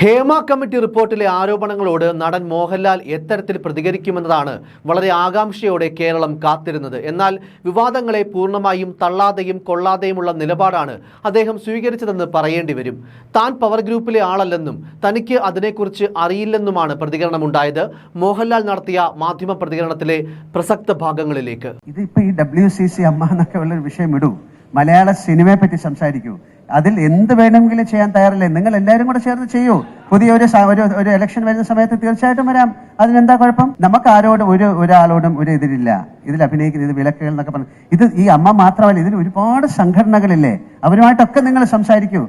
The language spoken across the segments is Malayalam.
ഹേമ കമ്മിറ്റി റിപ്പോർട്ടിലെ ആരോപണങ്ങളോട് നടൻ മോഹൻലാൽ എത്തരത്തിൽ പ്രതികരിക്കുമെന്നതാണ് വളരെ ആകാംക്ഷയോടെ കേരളം കാത്തിരുന്നത്. എന്നാൽ വിവാദങ്ങളെ പൂർണമായും തള്ളാതെയും കൊള്ളാതെയുമുള്ള നിലപാടാണ് അദ്ദേഹം സ്വീകരിച്ചതെന്ന് പറയേണ്ടി വരും. താൻ പവർ ഗ്രൂപ്പിലെ ആളല്ലെന്നും തനിക്ക് അതിനെക്കുറിച്ച് അറിയില്ലെന്നുമാണ് പ്രതികരണമുണ്ടായത്. മോഹൻലാൽ നടത്തിയ മാധ്യമ പ്രതികരണത്തിലെ പ്രസക്ത ഭാഗങ്ങളിലേക്ക്. ഇതിപ്പോ ഈ ഡബ്ല്യു സി സി അമ്മ എന്നൊക്കെ ഉള്ളൊരു വിഷയം ഇടൂ. മലയാള സിനിമയെ പറ്റി സംസാരിക്കൂ. അതിൽ എന്ത് വേണമെങ്കിലും ചെയ്യാൻ തയ്യാറല്ലേ? നിങ്ങൾ എല്ലാവരും കൂടെ ചേർന്ന് ചെയ്യൂ. പുതിയ ഒരു ഒരു ഇലക്ഷൻ വരുന്ന സമയത്ത് തീർച്ചയായിട്ടും വരാം. അതിനെന്താ കുഴപ്പം? നമുക്ക് ആരോടും ഒരു ഒരാളോടും ഒരു ഇതിലില്ല. ഇതിൽ അഭിനയിക്കുന്ന ഇത് വിലക്കുകൾ എന്നൊക്കെ പറഞ്ഞു ഇത് ഈ അമ്മ മാത്രമല്ല ഇതിൽ ഒരുപാട് സംഘടനകളില്ലേ? അവരുമായിട്ടൊക്കെ നിങ്ങൾ സംസാരിക്കൂ.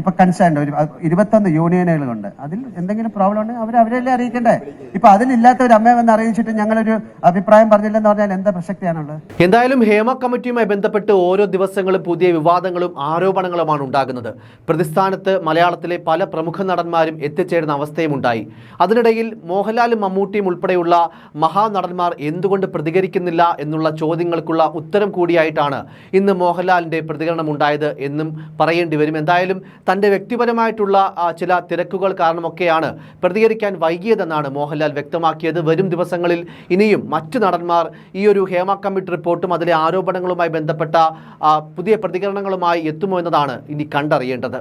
ഇപ്പൊ കൺസേൺ ഒരു ഇരുപത്തൊന്ന് യൂണിയനുകളുണ്ട്. അതിൽ എന്തെങ്കിലും പ്രോബ്ലം ഉണ്ടെങ്കിൽ അവർ അവരല്ലേ അറിയിക്കണ്ടേ? ഇപ്പൊ അതിലില്ലാത്ത ഒരു അമ്മയെ വന്ന് അറിയിച്ചിട്ട് ഞങ്ങളൊരു അഭിപ്രായം പറഞ്ഞില്ലെന്ന് പറഞ്ഞാൽ എന്താ പ്രസക്തിയാണുള്ളത്? എന്തായാലും ഹേമ കമ്മിറ്റിയുമായി ബന്ധപ്പെട്ട് ഓരോ ദിവസങ്ങളും പുതിയ വിവാദങ്ങളും ആരോപണങ്ങളുമാണ് ഉണ്ടാകുന്നത്. പ്രതിസ്ഥാനത്ത് മലയാളത്തിലെ പല പ്രമുഖ നടന്മാരും എത്തിച്ചേരുന്ന അവസ്ഥയും ഉണ്ടായി. അതിനിടയിൽ മോഹൻലാലും മമ്മൂട്ടിയും ഉൾപ്പെടെയുള്ള മഹാനടന്മാർ എന്തുകൊണ്ട് പ്രതികരിക്കുന്നില്ല എന്നുള്ള ചോദ്യങ്ങൾക്കുള്ള ഉത്തരം കൂടിയായിട്ടാണ് ഇന്ന് മോഹൻലാലിന്റെ പ്രതികരണം ഉണ്ടായത് എന്നും പറയേണ്ടി വരും. എന്തായാലും തന്റെ വ്യക്തിപരമായിട്ടുള്ള ചില തിരക്കുകൾ കാരണമൊക്കെയാണ് പ്രതികരിക്കാൻ വൈകിയതെന്നാണ് മോഹൻലാൽ വ്യക്തമാക്കിയത്. വരും ദിവസങ്ങളിൽ ഇനിയും മറ്റു നടന്മാർ ഈ ഒരു ഹേമ കമ്മിറ്റി റിപ്പോർട്ടും അതിലെ ആരോപണങ്ങളുമായി ബന്ധപ്പെട്ട പുതിയ പ്രതികരണങ്ങളുമായി എത്തുമോ എന്നതാണ് ഇനി കണ്ടറിയേണ്ടത്.